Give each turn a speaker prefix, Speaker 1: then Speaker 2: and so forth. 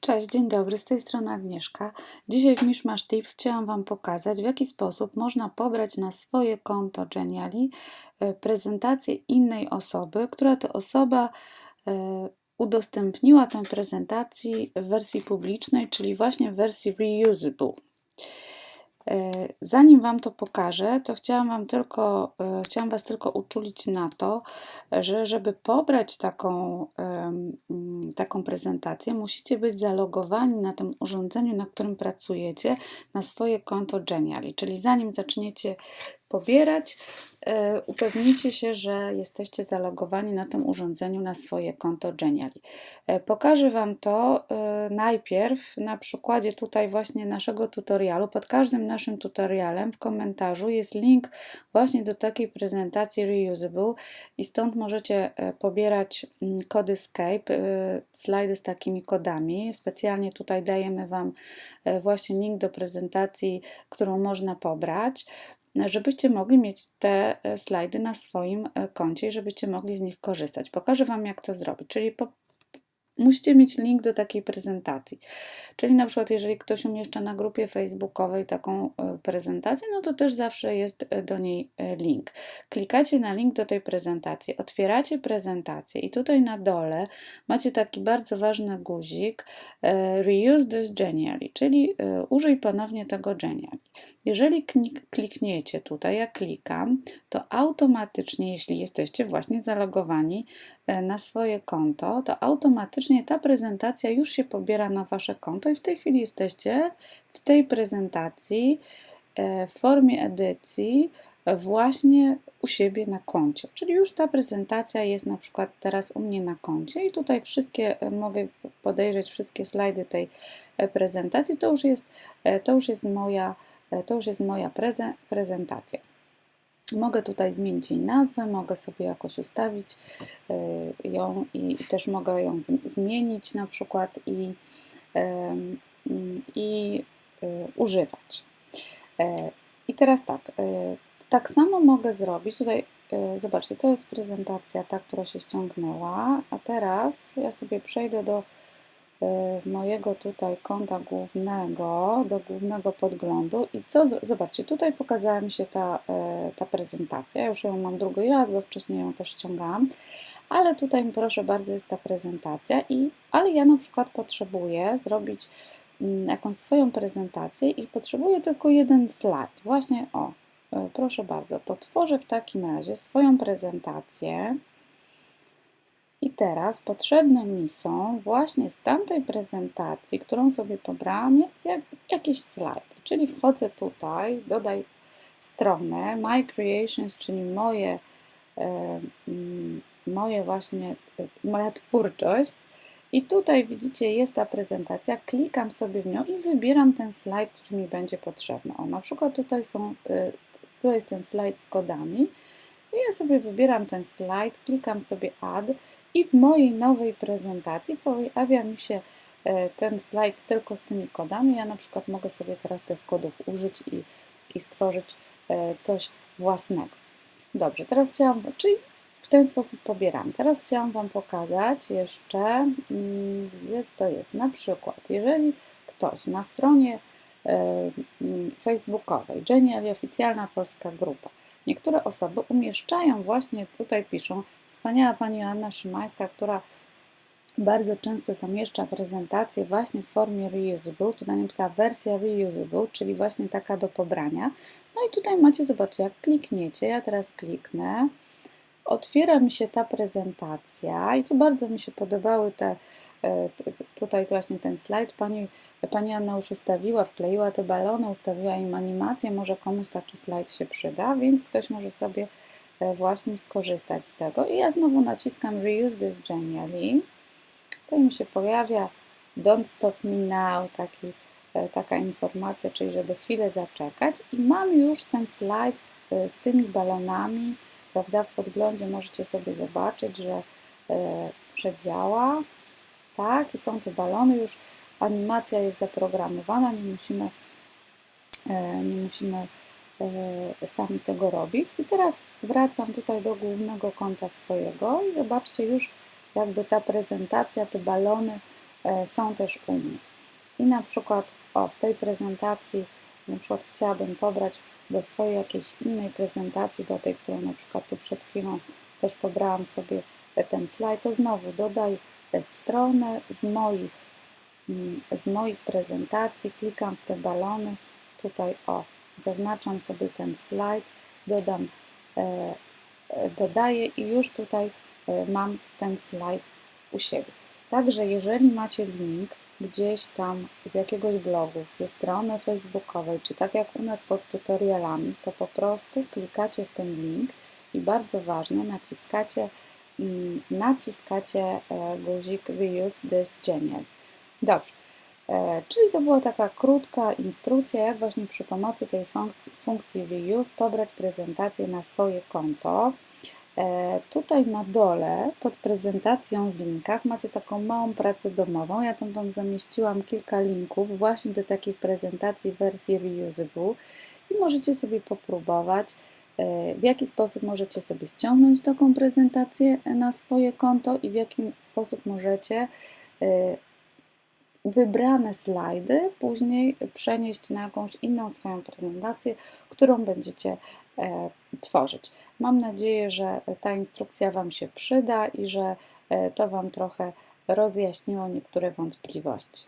Speaker 1: Cześć, dzień dobry, z tej strony Agnieszka. Dzisiaj w Mishmash Tips chciałam Wam pokazać, w jaki sposób można pobrać na swoje konto Geniali e, prezentację innej osoby, która to osoba e, udostępniła tę prezentację w wersji publicznej, czyli właśnie w wersji reusable. E, zanim Wam to pokażę, to chciałam Wam tylko, e, chciałam Was tylko uczulić na to, że żeby pobrać taką, mm, taką prezentację, musicie być zalogowani na tym urządzeniu, na którym pracujecie, na swoje konto Geniali. Czyli zanim zaczniecie pobierać, e, upewnijcie się, że jesteście zalogowani na tym urządzeniu na swoje konto Geniali. E, pokażę Wam to e, najpierw na przykładzie tutaj właśnie naszego tutorialu. Pod każdym naszym tutorialem w komentarzu jest link właśnie do takiej prezentacji reusable i stąd możecie pobierać mm, kody Skype, slajdy z takimi kodami. Specjalnie tutaj dajemy Wam właśnie link do prezentacji, którą można pobrać żebyście mogli mieć te e, slajdy na swoim e, koncie i żebyście mogli z nich korzystać. Pokażę Wam, jak to zrobić. Czyli po, musicie mieć link do takiej prezentacji. Czyli na przykład, jeżeli ktoś umieszcza na grupie facebookowej taką e, prezentację, no to też zawsze jest e, do niej e, link. Klikacie na link do tej prezentacji, otwieracie prezentację i tutaj na dole macie taki bardzo ważny guzik Reuse this Genially, czyli użyj ponownie tego Genially. Jeżeli klikniecie tutaj, ja klikam, to automatycznie, jeśli jesteście właśnie zalogowani na swoje konto, to automatycznie ta prezentacja już się pobiera na Wasze konto i w tej chwili jesteście w tej prezentacji e, w formie edycji właśnie u siebie na koncie. Czyli już ta prezentacja jest na przykład teraz u mnie na koncie i tutaj wszystkie, e, mogę podejrzeć wszystkie slajdy tej prezentacji, to już jest, to już jest moja, to już jest moja prezentacja. Mogę tutaj zmienić jej nazwę, mogę sobie jakoś ustawić y, ją i też mogę ją zmienić na przykład i, i y, używać. E, I teraz tak, tak samo mogę zrobić, tutaj zobaczcie, to jest prezentacja ta, która się ściągnęła, a teraz ja sobie przejdę do mojego tutaj konta głównego do głównego podglądu. I co, zobaczcie, tutaj pokazała mi się ta, y, ta prezentacja, już ją mam drugi raz, bo wcześniej ją też ściągałam, ale tutaj proszę bardzo jest ta prezentacja, i, ale ja na przykład potrzebuję zrobić mm, jakąś swoją prezentację i potrzebuję tylko jeden slajd, właśnie o, y, proszę bardzo, to tworzę w takim razie swoją prezentację, i teraz potrzebne mi są właśnie z tamtej prezentacji, którą sobie pobrałam, jak, jakieś slajdy. Czyli wchodzę tutaj, dodaj stronę My Creations, czyli moje, e, mm, moje właśnie, e, moja twórczość. I tutaj widzicie, jest ta prezentacja, klikam sobie w nią i wybieram ten slajd, który mi będzie potrzebny. O, na przykład tutaj są, e, to jest ten slajd z kodami. I ja sobie wybieram ten slajd, klikam sobie Add i w mojej nowej prezentacji pojawia mi się e, ten slajd tylko z tymi kodami. Ja na przykład mogę sobie teraz tych kodów użyć i, i stworzyć e, coś własnego. Dobrze, teraz chciałam, czyli w ten sposób pobieram. Teraz chciałam Wam pokazać jeszcze, mm, gdzie to jest. Na przykład, jeżeli ktoś na stronie e, facebookowej Geniali Oficjalna Polska Grupa Niektóre osoby umieszczają właśnie, tutaj piszą, wspaniała pani Anna Szymańska, która bardzo często zamieszcza prezentację właśnie w formie reusable. Tutaj napisała wersja reusable, czyli właśnie taka do pobrania. No i tutaj macie, zobaczcie, jak klikniecie, ja teraz kliknę, otwiera mi się ta prezentacja i tu bardzo mi się podobały te, tutaj właśnie ten slajd. Pani, pani Anna już ustawiła, wkleiła te balony, ustawiła im animację, może komuś taki slajd się przyda, więc ktoś może sobie e, właśnie skorzystać z tego. I ja znowu naciskam Reuse this genially. To mi się pojawia Don't stop me now, taki, e, taka informacja, czyli żeby chwilę zaczekać i mam już ten slajd z tymi balonami, prawda? W podglądzie możecie sobie zobaczyć, że, e, że działa, tak? I są te balony już, animacja jest zaprogramowana, nie musimy, e, nie musimy e, sami tego robić. I teraz wracam tutaj do głównego konta swojego i zobaczcie już jakby ta prezentacja, te balony e, są też u mnie. I na przykład o, w tej prezentacji na przykład chciałabym pobrać do swojej jakiejś innej prezentacji, do tej, którą na przykład tu przed chwilą też pobrałam sobie ten slajd, to znowu dodaj stronę z moich, mm, z moich prezentacji, klikam w te balony, tutaj o, zaznaczam sobie ten slajd, dodam, e, dodaję i już tutaj e, mam ten slajd u siebie. Także jeżeli macie link gdzieś tam z jakiegoś blogu, ze strony facebookowej, czy tak jak u nas pod tutorialami, to po prostu klikacie w ten link i bardzo ważne, naciskacie, naciskacie e, guzik Reuse this Genial. Dobrze, e, czyli to była taka krótka instrukcja, jak właśnie przy pomocy tej funkcji, funkcji Reuse pobrać prezentację na swoje konto. E, tutaj na dole pod prezentacją w linkach macie taką małą pracę domową. Ja tam Wam zamieściłam kilka linków właśnie do takiej prezentacji wersji reusable i możecie sobie popróbować, w jaki sposób możecie sobie ściągnąć taką prezentację na swoje konto i w jaki sposób możecie e, wybrane slajdy później przenieść na jakąś inną swoją prezentację, którą będziecie e, tworzyć. Mam nadzieję, że ta instrukcja Wam się przyda i że e, to Wam trochę rozjaśniło niektóre wątpliwości.